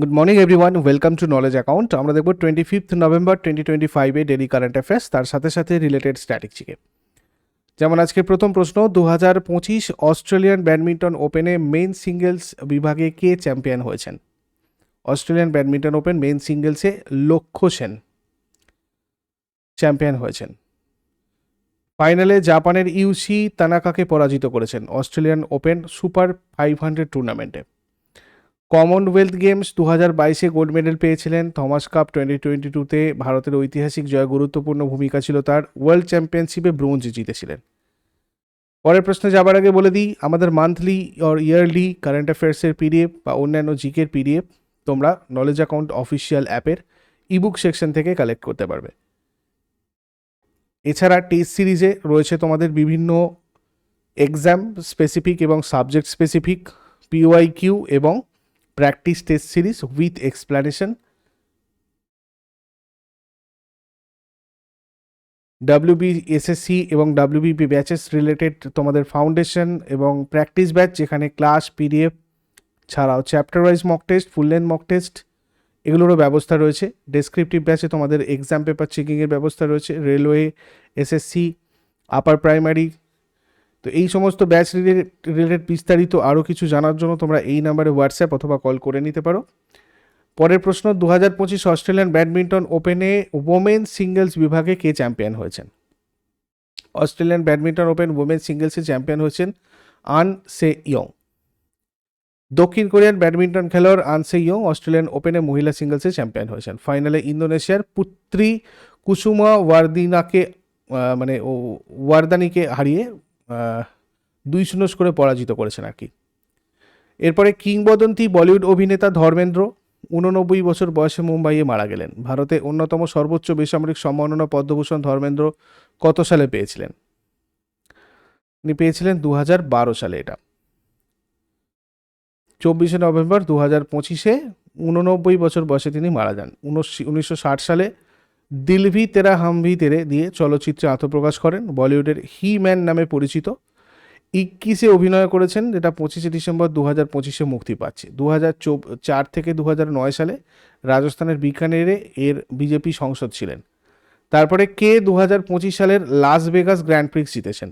Good morning everyone welcome to knowledge account আমরা দেখব twenty fifth November twenty twenty ফাইভে daily current affairs তার সাথে সাথে রিলেটেড স্ট্র্যাটেজিকে যেমন আজকে প্রথম প্রশ্ন দু হাজার পঁচিশ অস্ট্রেলিয়ান ব্যাডমিন্টন ওপেনে মেন সিঙ্গেলস বিভাগে কে চ্যাম্পিয়ন হয়েছেন? অস্ট্রেলিয়ান ব্যাডমিন্টন ওপেন মেন সিঙ্গেলসে লক্ষ্য সেন চ্যাম্পিয়ন হয়েছেন। ফাইনালে জাপানের ইউসি তানাকাকে পরাজিত করেছেন। Australian open super five hundred টুর্নামেন্টে কমনওয়েলথ গেমস দু হাজার বাইশে গোল্ড মেডেল পেয়েছিলেন। থমাস কাপ টোয়েন্টি টোয়েন্টি টুতে ভারতের ঐতিহাসিক জয় গুরুত্বপূর্ণ ভূমিকা ছিল তার। ওয়ার্ল্ড চ্যাম্পিয়নশিপে ব্রোঞ্জ জিতেছিলেন। পরের প্রশ্নে যাবার আগে বলে দিই, আমাদের মান্থলি অর ইয়ারলি কারেন্ট অ্যাফেয়ার্সের পিডিএফ বা অন্যান্য জিকের পিডিএফ তোমরা নলেজ অ্যাকাউন্ট অফিসিয়াল অ্যাপের ইবুক সেকশন থেকে কালেক্ট করতে পারবে। এছাড়া টেস্ট সিরিজে রয়েছে তোমাদের বিভিন্ন এক্সাম স্পেসিফিক এবং সাবজেক্ট স্পেসিফিক পিওয়াই কিউ এবং practice test series with explanation WB SSC এবং ডাব্লিউবিপি ব্যাচেস রিলেটেড তোমাদের ফাউন্ডেশন এবং প্র্যাকটিস ব্যাচ যেখানে ক্লাস পিডিএফ ছাড়াও chapter wise mock test full length mock test এগুলোরও ব্যবস্থা রয়েছে। ডেসক্রিপটিভ ব্যাচে তোমাদের এক্সাম পেপার চেকিংয়ের ব্যবস্থা রয়েছে। রেলওয়ে এসএসসি আপার প্রাইমারি তো এই সমস্ত ব্যাচ রিলেটেড বিস্তারিত আরও কিছু জানার জন্য তোমরা এই নাম্বারে হোয়াটসঅ্যাপ অথবা কল করে নিতে পারো। পরের প্রশ্ন দু হাজার পঁচিশ অস্ট্রেলিয়ান ব্যাডমিন্টন ওপেনে ওমেন সিঙ্গেলস বিভাগে কে চ্যাম্পিয়ন হয়েছেন? Australian badminton open women singles champion হয়েছেন আন সে ইয়ং। দক্ষিণ কোরিয়ান ব্যাডমিন্টন খেলোয়াড় আন সে ইয়ং অস্ট্রেলিয়ান ওপেনে মহিলা সিঙ্গেলসে চ্যাম্পিয়ন হয়েছেন। ফাইনালে ইন্দোনেশিয়ার পুত্রী কুসুমা ওয়ার্দিনাকে মানে ও ওয়ার্দানিকে হারিয়ে দুই শূন্য করে পরাজিত করেছেন আর কি। এরপরে কিংবদন্তি বলিউড অভিনেতা ধর্মেন্দ্র, উননব্বই বছর বয়সে মুম্বাইয়ে মারা গেলেন। ভারতে অন্যতম সর্বোচ্চ বেসামরিক সম্মাননা পদ্মভূষণ ধর্মেন্দ্র কত সালে পেয়েছিলেন? তিনি পেয়েছিলেন দু হাজার বারো সালে এটা। চব্বিশে নভেম্বর দু হাজার পঁচিশে উননব্বই বছর বয়সে তিনি মারা যান। উনিশশো ষাট সালে দিলভি তেরা হামভি তেরে দিয়ে চলচ্চিত্রে আত্মপ্রকাশ করেন। বলিউডের হি ম্যান নামে পরিচিত। ইক্কিসে অভিনয় করেছেন, যেটা পঁচিশে ডিসেম্বর দু হাজার পঁচিশে মুক্তি পাচ্ছে। দু হাজার চার থেকে দু হাজার নয় সালে রাজস্থানের বিকানেরে এর বিজেপি সংসদ ছিলেন। তারপরে কে দু হাজার পঁচিশ সালের লাস ভেগাস গ্র্যান্ড প্রিক্স জিতেছেন?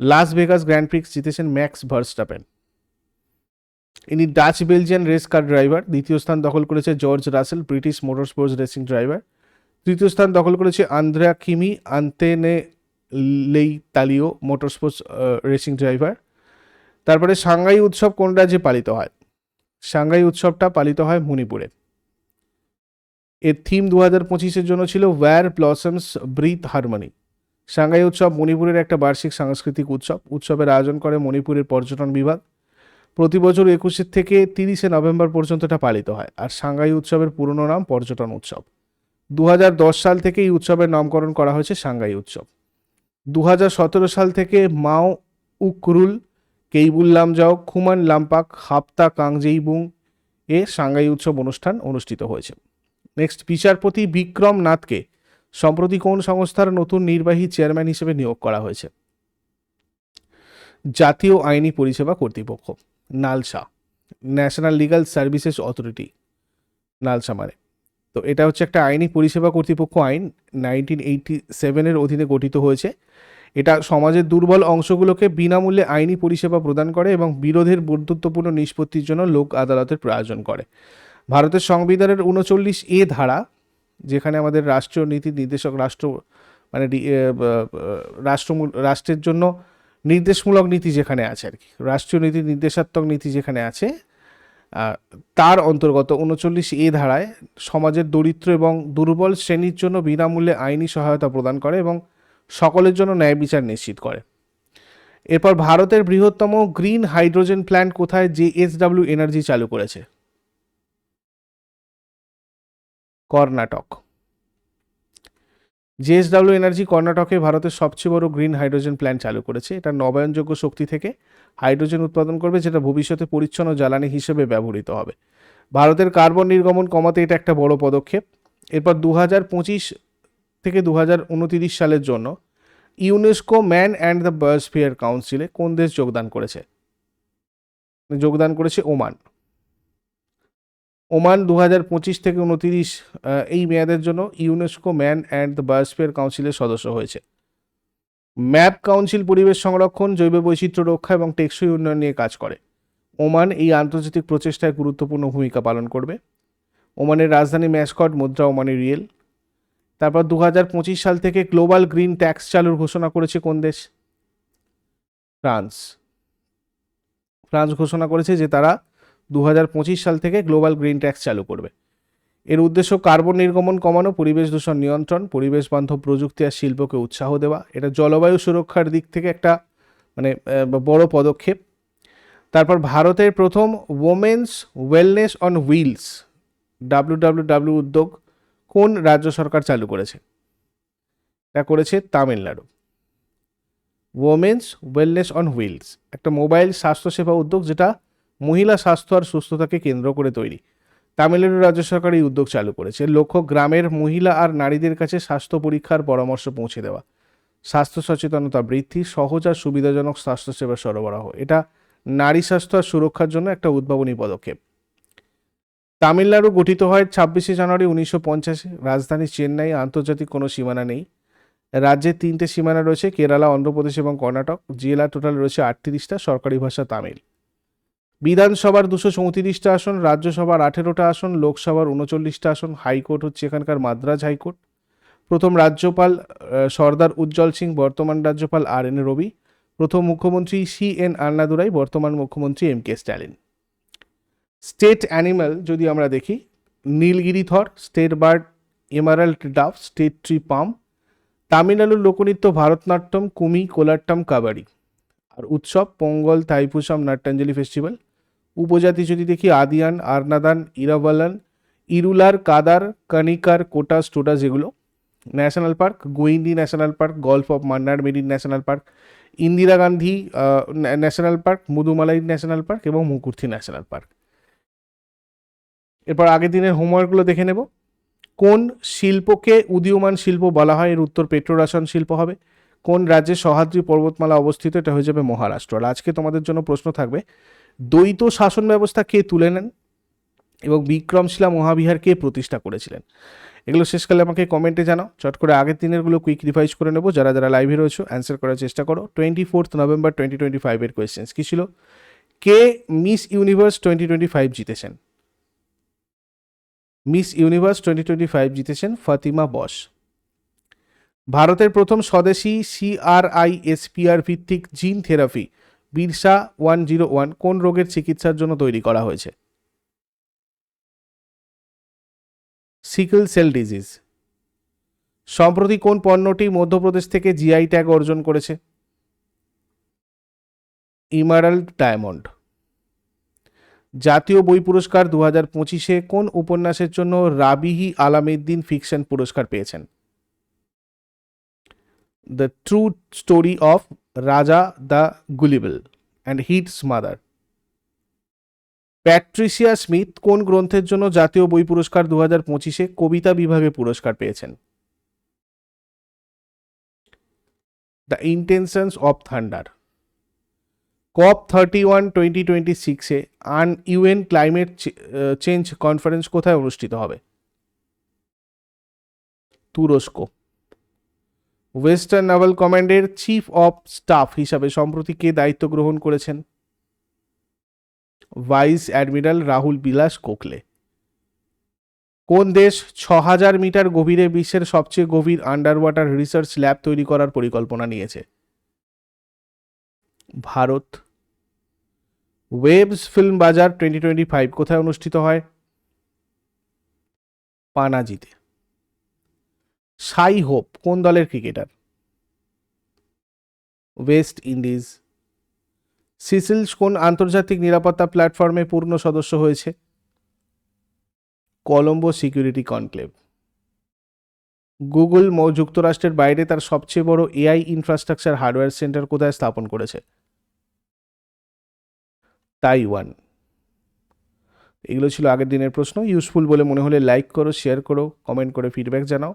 লাস ভেগাস গ্র্যান্ড প্রিক্স জিতেছেন ম্যাক্স ভার্স্টাপেন। ইনি Dutch Belgian race car driver. দ্বিতীয় স্থান দখল করেছে George Russell, British motor sports racing driver. তৃতীয় স্থান দখল করেছে Andrea Kimi, Antonelli তালিও motor sports racing driver. তারপরে সাংহাই উৎসব কোন রাজ্যে পালিত হয়? সাংহাই উৎসবটা পালিত হয় মণিপুরে। এর থিম দু হাজার পঁচিশের জন্য ছিল where blossoms breathe harmony. Sangai উৎসব মণিপুরের একটা বার্ষিক সাংস্কৃতিক উৎসব। উৎসবের আয়োজন করে মণিপুরের পর্যটন বিভাগ। প্রতি বছর একুশে থেকে তিরিশে নভেম্বর পর্যন্ত এটা পালিত হয়। আর সাংহাই উৎসবের পুরনো নাম পর্যটন উৎসব। দু হাজার দশ সাল থেকে এই উৎসবের নামকরণ করা হয়েছে সাংহাই উৎসব। দু হাজার সতেরো সাল থেকে মাও উকরুল কেইবুল লামজাও খুমান লাম্পাক, হাপ্তা কাংজেইবুং এ সাংহাই উৎসব অনুষ্ঠান অনুষ্ঠিত হয়েছে। নেক্সট, বিচারপতি বিক্রম নাথকে সম্প্রতি কোন সংস্থার নতুন নির্বাহী চেয়ারম্যান হিসেবে নিয়োগ করা হয়েছে? জাতীয় আইনি পরিষেবা কর্তৃপক্ষ। NALSA national legal services authority NALSA মানে। তো এটা হচ্ছে একটা আইনি পরিষেবা কর্তৃপক্ষ আইন নাইনটিন এইটি সেভেনের অধীনে গঠিত হয়েছে। এটা সমাজের দুর্বল অংশগুলোকে বিনামূল্যে আইনি পরিষেবা প্রদান করে এবং বিরোধের বন্ধুত্বপূর্ণ নিষ্পত্তির জন্য লোক আদালতের প্রয়োজন করে। ভারতের সংবিধানের উনচল্লিশ এ ধারা, যেখানে আমাদের রাষ্ট্রীয় নীতি নির্দেশক রাষ্ট্র মানে রাষ্ট্র রাষ্ট্রের জন্য নির্দেশমূলক নীতি যেখানে আছে আর কি। রাষ্ট্রীয় নীতি, নির্দেশাত্মক নীতি যেখানে আছে তার অন্তর্গত উনচল্লিশ এ ধারায় সমাজের দরিদ্র এবং দুর্বল শ্রেণির জন্য বিনামূল্যে আইনি সহায়তা প্রদান করে এবং সকলের জন্য ন্যায় বিচার নিশ্চিত করে। এরপর ভারতের বৃহত্তম গ্রিন হাইড্রোজেন প্ল্যান্ট কোথায়? জেএসডব্লিউ এনার্জি চালু করেছে। কর্ণাটক। জেএসডব্লিউ এনার্জি কর্ণাটকে ভারতের সবচেয়ে বড় গ্রিন হাইড্রোজেন প্ল্যান্ট চালু করেছে। এটা নবায়নযোগ্য শক্তি থেকে হাইড্রোজেন উৎপাদন করবে, যেটা ভবিষ্যতে পরিচ্ছন্ন জ্বালানি হিসেবে ব্যবহৃত হবে। ভারতের কার্বন নির্গমন কমাতে এটা একটা বড় পদক্ষেপ। এরপর দু হাজার পঁচিশ থেকে দু সালের জন্য UNESCO man and the biosphere কাউন্সিলে কোন দেশ যোগদান করেছে? যোগদান করেছে ওমান। ওমান দু হাজার পঁচিশ থেকে উনতিরিশ এই মেয়াদের জন্য UNESCO man and the biosphere কাউন্সিলের সদস্য হয়েছে। ম্যাপ কাউন্সিল পরিবেশ সংরক্ষণ, জৈব বৈচিত্র্য রক্ষা এবং টেকসই উন্নয়ন নিয়ে কাজ করে। ওমান এই আন্তর্জাতিক প্রচেষ্টায় গুরুত্বপূর্ণ ভূমিকা পালন করবে। ওমানের রাজধানী ম্যাসকট, মুদ্রা ওমানি রিয়েল। তারপর দু হাজার পঁচিশ সাল থেকে গ্লোবাল গ্রিন ট্যাক্স চালুর ঘোষণা করেছে কোন দেশ? ফ্রান্স। ফ্রান্স ঘোষণা করেছে যে তারা দু হাজার পঁচিশ সাল থেকে গ্লোবাল গ্রিন ট্যাক্স চালু করবে। এর উদ্দেশ্য কার্বন নির্গমন কমানো, পরিবেশ দূষণ নিয়ন্ত্রণ, পরিবেশ বান্ধব প্রযুক্তি আর শিল্পকে উৎসাহ দেওয়া। এটা জলবায়ু সুরক্ষার দিক থেকে একটা মানে বড় পদক্ষেপ। তারপর ভারতের প্রথম women's wellness on wheels W উদ্যোগ কোন রাজ্য সরকার চালু করেছে? এটা করেছে Tamil Nadu. Women's wellness on wheels একটা মোবাইল স্বাস্থ্যসেবা উদ্যোগ যেটা মহিলা স্বাস্থ্য আর সুস্থতাকে কেন্দ্র করে তৈরি। তামিলনাড়ু রাজ্য সরকার এই উদ্যোগ চালু করেছে। লক্ষ্য, গ্রামের মহিলা আর নারীদের কাছে স্বাস্থ্য পরীক্ষার পরামর্শ পৌঁছে দেওয়া। স্বাস্থ্য সচেতনতা বৃদ্ধি, সহজ আর সুবিধাজনক স্বাস্থ্যসেবা সরবরাহ। এটা নারী স্বাস্থ্য আর সুরক্ষার জন্য একটা উদ্ভাবনী পদক্ষেপ। তামিলনাড়ু গঠিত হয় ছাব্বিশে জানুয়ারি উনিশশো পঞ্চাশে। রাজধানী চেন্নাই আন্তর্জাতিক কোনো সীমানা নেই। রাজ্যের তিনটে সীমানা রয়েছে, কেরালা, অন্ধ্রপ্রদেশ এবং কর্ণাটক। জেলা টোটাল রয়েছে আটত্রিশটা, সরকারি ভাষা তামিল। বিধানসভার দুশো চৌত্রিশটা আসন, রাজ্যসভার আঠেরোটা আসন, লোকসভার উনচল্লিশটা আসন, হাইকোর্ট হচ্ছে এখানকার মাদ্রাজ হাইকোর্ট। প্রথম রাজ্যপাল সর্দার উজ্জ্বল সিং, বর্তমান রাজ্যপাল আর এন রবি। প্রথম মুখ্যমন্ত্রী সি এন আন্নাদুরাই বর্তমান মুখ্যমন্ত্রী M K Stalin. State animal যদি আমরা দেখি, Nilgiri tahr, state bird, emerald dove state tree palm, তামিলনাড়ুর লোকনৃত্য ভারতনাট্যম, কুমি, কোলাট্টাম, কাবাডি। আর উৎসব, পোঙ্গল থাইপুসাম নাট্যাঞ্জলি ফেস্টিভ্যাল। উপজাতি যদি দেখি, আদিয়ান, আরনাদান, ইরাবালান, ইরুলার, কাদার, কানিকার, কোটাস, টোটাস যেগুলো national park, Guindy national park, gulf of Mannar marine national park, Indira Gandhi national park Mudumalai national park এবং মুকুর্থি ন্যাশনাল পার্ক। এরপর আগের দিনের হোমওয়ার্কগুলো দেখে নেব। কোন শিল্পকে উদীয়মান শিল্প বলা হয়? এর উত্তর পেট্রোরাসায়ন শিল্প হবে। কোন রাজ্যে সহাদ্রি পর্বতমালা অবস্থিত? এটা হয়ে যাবে মহারাষ্ট্র। আর আজকে তোমাদের জন্য প্রশ্ন থাকবে দ্বৈত শাসন ব্যবস্থা কে তুলে নেন? এবং বিক্রমশিলা মহাবিহার কে প্রতিষ্ঠা করেছিলেন? এগুলো শেষকালে আমাকে কমেন্টে জানাও। চট করে আগের দিনেরগুলো কুইক রিভাইজ করে নেব। যারা যারা লাইভে রয়েছে অ্যান্সার করার চেষ্টা করো। Twenty fourth November twenty twenty ফাইভের কোয়েশ্চেন্স কী ছিল? কে miss universe twenty twenty five জিতেছেন? Miss universe twenty twenty five জিতেছেন ফাতিমা বস। ভারতের প্রথম স্বদেশী সিআরআই এসপিআর ভিত্তিক gene therapy Birsa one zero one কোন রোগের চিকিৎসার জন্য তৈরি করা হয়েছে? Sickle cell disease. সম্প্রতি কোন পণ্যটি মধ্যপ্রদেশ থেকে জিআই ট্যাগ অর্জন করেছে? ইমারাল্ড ডায়মন্ড। জাতীয় বই পুরস্কার দু হাজার পঁচিশে কোন উপন্যাসের জন্য রাবিহি আলামেদ্দিন ফিকশন পুরস্কার পেয়েছেন? The true story of Raja the gullible and his mother Patricia Smith কোন গ্রন্থের জন্য জাতীয় বই পুরস্কার দু হাজার পঁচিশে কবিতা বিভাগে পুরস্কার পেয়েছেন? The intentions of thunder COP thirty one twenty twenty সিক্সে আন ইউএন ক্লাইমেট চেঞ্জ কনফারেন্স কোথায় অনুষ্ঠিত হবে? তুরস্ক। ওয়েস্টার্ন নাভাল কমান্ডের চিফ অফ স্টাফ হিসাবে সম্প্রতি কে দায়িত্ব গ্রহণ করেছেন? ভাইস অ্যাডমিরাল রাহুল বিলাস কোকলে কোন দেশ ছ হাজার মিটার গভীরে বিশ্বের সবচেয়ে গভীর আন্ডার ওয়াটার রিসার্চ ল্যাব তৈরি করার পরিকল্পনা নিয়েছে? Bharat. Waves film bazaar twenty twenty five কোথায় অনুষ্ঠিত হয়? পানাজিতে। সাই হোপ কোন দলের ক্রিকেটার ওয়েস্ট ইন্ডিজ সিসিলস কোন আন্তর্জাতিক নিরাপত্তা প্ল্যাটফর্মে পূর্ণ সদস্য হয়েছে? কলম্বো সিকিউরিটি কনক্লেভ গুগল যুক্তরাষ্ট্রের বাইরে তার সবচেয়ে বড় এআই ইনফ্রাস্ট্রাকচার হার্ডওয়্যার সেন্টার কোথায় স্থাপন করেছে? তাইওয়ান এগুলো ছিল আগের দিনের প্রশ্ন। ইউজফুল বলে মনে হলে লাইক করো শেয়ার করো কমেন্ট করে ফিডব্যাক জানাও।